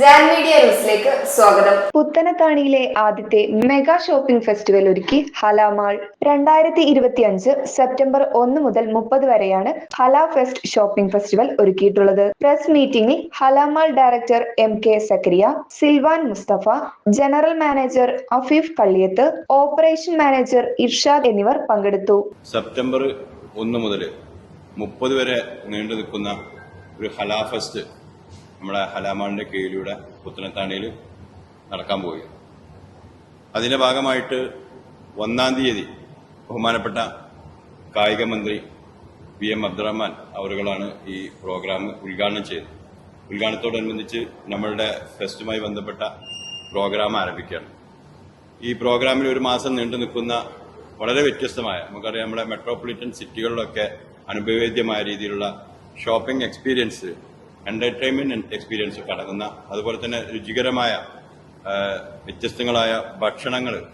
Jan media ന്യൂസിലേക്ക് സ്വാഗതം. പുത്തനത്താണിയിലെ ആദ്യത്തെ മെഗാ ഷോപ്പിംഗ് ഫെസ്റ്റിവൽ ഒരുക്കി ഹലാമാൾ രണ്ടായിരത്തി ഇരുപത്തി അഞ്ച് സെപ്റ്റംബർ ഒന്ന് മുതൽ മുപ്പത് വരെയാണ് ഹല ഫെസ്റ്റ് ഷോപ്പിംഗ് ഫെസ്റ്റിവൽ ഒരുക്കിയിട്ടുള്ളത്. പ്രസ് മീറ്റിംഗിൽ Hala mall director M K Zakariya Silvan Mustafa general manager Afeef Kalliyath operation manager Irshad എന്നിവർ പങ്കെടുത്തു. സെപ്റ്റംബർ ഒന്ന് മുതൽ മുപ്പത് വരെ നീണ്ടു നിൽക്കുന്ന ഒരു ഹലാ ഫെസ്റ്റ് നമ്മുടെ ഹലാമാളിന്റെ കീഴിലൂടെ പുത്തനത്താണിയിൽ നടക്കാൻ പോയി അതിന്റെ ഭാഗമായിട്ട് ഒന്നാം തീയതി ബഹുമാനപ്പെട്ട കായിക മന്ത്രി വി എം അബ്ദുറഹ്മാൻ അവരുകളാണ് ഈ പ്രോഗ്രാം ഉദ്ഘാടനം ചെയ്തത്. ഉദ്ഘാടനത്തോടനുബന്ധിച്ച് നമ്മളുടെ ഫെസ്റ്റുമായി ബന്ധപ്പെട്ട പ്രോഗ്രാം ആരംഭിക്കുകയാണ്. ഈ പ്രോഗ്രാമിൽ ഒരു മാസം നീണ്ടു നിൽക്കുന്ന വളരെ വ്യത്യസ്തമായ നമുക്കറിയാം നമ്മുടെ മെട്രോപൊളിറ്റൻ സിറ്റികളിലൊക്കെ അനുഭവേദ്യമായ രീതിയിലുള്ള ഷോപ്പിംഗ് എക്സ്പീരിയൻസ് എന്റർടൈൻമെന്റ് എക്സ്പീരിയൻസ് അടങ്ങുന്ന അതുപോലെ തന്നെ രുചികരമായ വ്യത്യസ്തങ്ങളായ ഭക്ഷണങ്ങൾ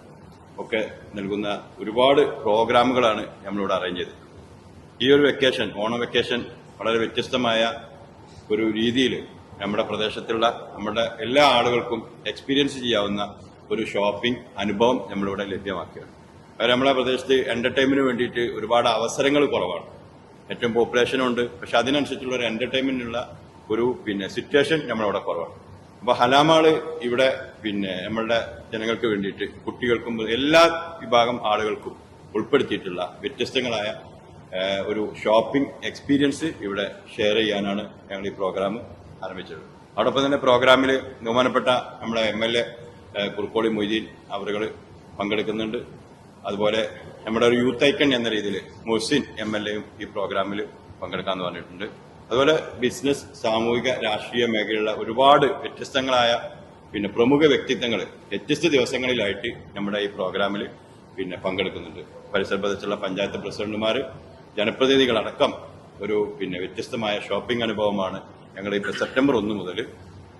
ഒക്കെ നൽകുന്ന ഒരുപാട് പ്രോഗ്രാമുകളാണ് നമ്മളിവിടെ അറേഞ്ച് ചെയ്തത്. ഈ ഒരു വെക്കേഷൻ ഓണം വെക്കേഷൻ വളരെ വ്യത്യസ്തമായ ഒരു രീതിയിൽ നമ്മുടെ പ്രദേശത്തുള്ള നമ്മുടെ എല്ലാ ആളുകൾക്കും എക്സ്പീരിയൻസ് ചെയ്യാവുന്ന ഒരു ഷോപ്പിംഗ് അനുഭവം നമ്മളിവിടെ ലഭ്യമാക്കുകയാണ് കാരണം നമ്മളെ പ്രദേശത്ത് എന്റർടൈൻമെന്റിന് വേണ്ടിയിട്ട് ഒരുപാട് അവസരങ്ങൾ കുറവാണ്. ഏറ്റവും പോപ്പുലേഷനുണ്ട് പക്ഷെ അതിനനുസരിച്ചുള്ള ഒരു എന്റർടൈൻമെന്റിനുള്ള ഒരു പിന്നെ സിറ്റുവേഷൻ നമ്മളവിടെ കുറവാണ്. അപ്പൊ ഹലാമാൾ ഇവിടെ പിന്നെ നമ്മളുടെ ജനങ്ങൾക്ക് വേണ്ടിയിട്ട് കുട്ടികൾക്കും എല്ലാ വിഭാഗം ആളുകൾക്കും ഉൾപ്പെടുത്തിയിട്ടുള്ള വ്യത്യസ്തങ്ങളായ ഒരു ഷോപ്പിംഗ് എക്സ്പീരിയൻസ് ഇവിടെ ഷെയർ ചെയ്യാനാണ് ഞങ്ങൾ ഈ പ്രോഗ്രാം ആരംഭിച്ചത്. അതോടൊപ്പം തന്നെ പ്രോഗ്രാമിൽ ബഹുമാനപ്പെട്ട നമ്മുടെ M L A Kurukkoli Moideen അവരുകൾ പങ്കെടുക്കുന്നുണ്ട്. അതുപോലെ നമ്മുടെ ഒരു യൂത്ത് ഐക്കൺ എന്ന രീതിയിൽ മുഹസിൻ എം എൽ എയും ഈ പ്രോഗ്രാമിൽ പങ്കെടുക്കാമെന്ന് പറഞ്ഞിട്ടുണ്ട്. അതുപോലെ ബിസിനസ് സാമൂഹിക രാഷ്ട്രീയ മേഖലയിലുള്ള ഒരുപാട് വ്യത്യസ്തങ്ങളായ പിന്നെ പ്രമുഖ വ്യക്തിത്വങ്ങൾ വ്യത്യസ്ത ദിവസങ്ങളിലായിട്ട് നമ്മുടെ ഈ പ്രോഗ്രാമിൽ പിന്നെ പങ്കെടുക്കുന്നുണ്ട്. പരിസര പ്രദേശത്തുള്ള പഞ്ചായത്ത് പ്രസിഡന്റുമാർ ജനപ്രതിനിധികളടക്കം ഒരു പിന്നെ വ്യത്യസ്തമായ ഷോപ്പിംഗ് അനുഭവമാണ് ഞങ്ങൾ ഇപ്പോൾ സെപ്റ്റംബർ ഒന്ന് മുതൽ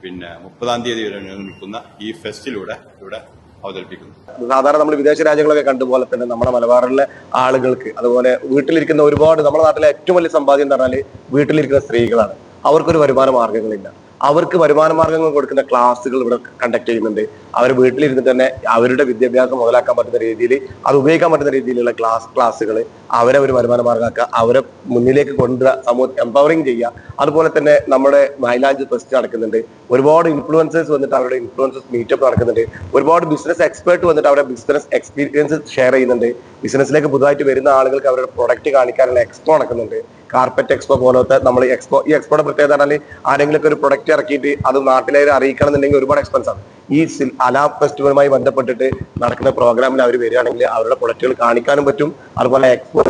പിന്നെ മുപ്പതാം തീയതി വരെ നിൽക്കുന്ന ഈ ഫെസ്റ്റിലൂടെ ഇവിടെ അവതരിപ്പിക്കുന്നു. സാധാരണ നമ്മൾ വിദേശ രാജ്യങ്ങളൊക്കെ കണ്ടുപോലെ തന്നെ നമ്മുടെ മലബാറിലെ ആളുകൾക്ക് അതുപോലെ വീട്ടിലിരിക്കുന്ന ഒരുപാട് നമ്മുടെ നാട്ടിലെ ഏറ്റവും വലിയ സമ്പാദ്യം എന്ന് പറഞ്ഞാൽ വീട്ടിലിരിക്കുന്ന സ്ത്രീകളാണ്. അവർക്കൊരു വരുമാന മാർഗങ്ങളില്ല അവർക്ക് വരുമാന മാർഗങ്ങൾ കൊടുക്കുന്ന ക്ലാസ്സുകൾ ഇവിടെ കണ്ടക്ട് ചെയ്യുന്നുണ്ട്. അവർ വീട്ടിലിരുന്ന് തന്നെ അവരുടെ വിദ്യാഭ്യാസം മുതലാക്കാൻ പറ്റുന്ന രീതിയിൽ അത് ഉപയോഗിക്കാൻ പറ്റുന്ന രീതിയിലുള്ള ക്ലാസ് ക്ലാസ്സുകൾ അവരെ ഒരു വരുമാന മാർഗമാക്കുക അവരെ മുന്നിലേക്ക് കൊണ്ടുവരിക സമൂഹം എംപവറിങ് ചെയ്യുക. അതുപോലെ തന്നെ നമ്മുടെ മൈലാജ് ഫെസ്റ്റ് നടക്കുന്നുണ്ട്. ഒരുപാട് ഇൻഫ്ലുവൻസേഴ്സ് വന്നിട്ട് അവരുടെ ഇൻഫ്ലുവൻസസ് മീറ്റപ്പ് നടക്കുന്നുണ്ട്. ഒരുപാട് ബിസിനസ് എക്സ്പേർട്ട് വന്നിട്ട് അവരുടെ ബിസിനസ് എക്സ്പീരിയൻസ് ഷെയർ ചെയ്യുന്നുണ്ട്. ബിസിനസ്സിലേക്ക് പുതുതായിട്ട് വരുന്ന ആളുകൾക്ക് അവരുടെ പ്രൊഡക്റ്റ് കാണിക്കാനുള്ള എക്സ്പോ നടക്കുന്നുണ്ട്. കാർപ്പറ്റ് എക്സ്പോ പോലത്തെ നമ്മൾ എക്സ്പോ ഈ എക്സ്പോയുടെ പ്രത്യേകത പറഞ്ഞാൽ ആരെങ്കിലും ഒരു പ്രൊഡക്റ്റ് ഇറക്കിയിട്ട് അത് നാട്ടിലെ അറിയിക്കണം എന്നുണ്ടെങ്കിൽ ഒരുപാട് എക്സ്പെൻസ് ആണ്. ഈ അലാ ഫെസ്റ്റിവലുമായി ബന്ധപ്പെട്ടിട്ട് നടക്കുന്ന പ്രോഗ്രാമിൽ അവർ വരികയാണെങ്കിൽ അവരുടെ പ്രൊഡക്റ്റുകൾ കാണിക്കാനും പറ്റും. അതുപോലെ എക്സ്പോ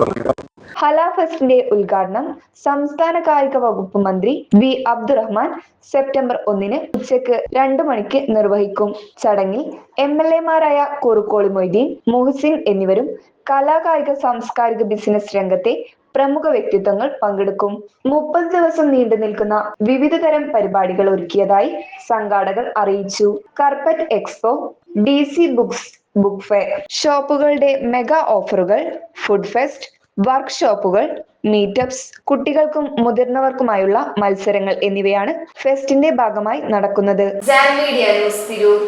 ഹല ഫെസ്റ്റിന്റെ ഉദ്ഘാടനം സംസ്ഥാന കായിക വകുപ്പ് മന്ത്രി വി അബ്ദുറഹ്മാൻ സെപ്റ്റംബർ ഒന്നിന് ഉച്ചയ്ക്ക് രണ്ടു മണിക്ക് നിർവഹിക്കും. ചടങ്ങിൽ എം എൽ എമാരായ കുറുക്കോളി മൊയ്തീൻ മുഹസിൻ എന്നിവരും കലാകായിക സാംസ്കാരിക ബിസിനസ് രംഗത്തെ പ്രമുഖ വ്യക്തിത്വങ്ങൾ പങ്കെടുക്കും. മുപ്പത് ദിവസം നീണ്ടു നിൽക്കുന്ന വിവിധ തരം പരിപാടികൾ ഒരുക്കിയതായി സംഘാടകർ അറിയിച്ചു. Carpet expo D C books book fair ഷോപ്പുകളുടെ mega ഓഫറുകൾ ഫുഡ് ഫെസ്റ്റ് വർക്ക്ഷോപ്പുകൾ മീറ്റപ്സ് കുട്ടികൾക്കും മുതിർന്നവർക്കുമായുള്ള മത്സരങ്ങൾ എന്നിവയാണ് ഫെസ്റ്റിന്റെ ഭാഗമായി നടക്കുന്നത്. Media news Tirur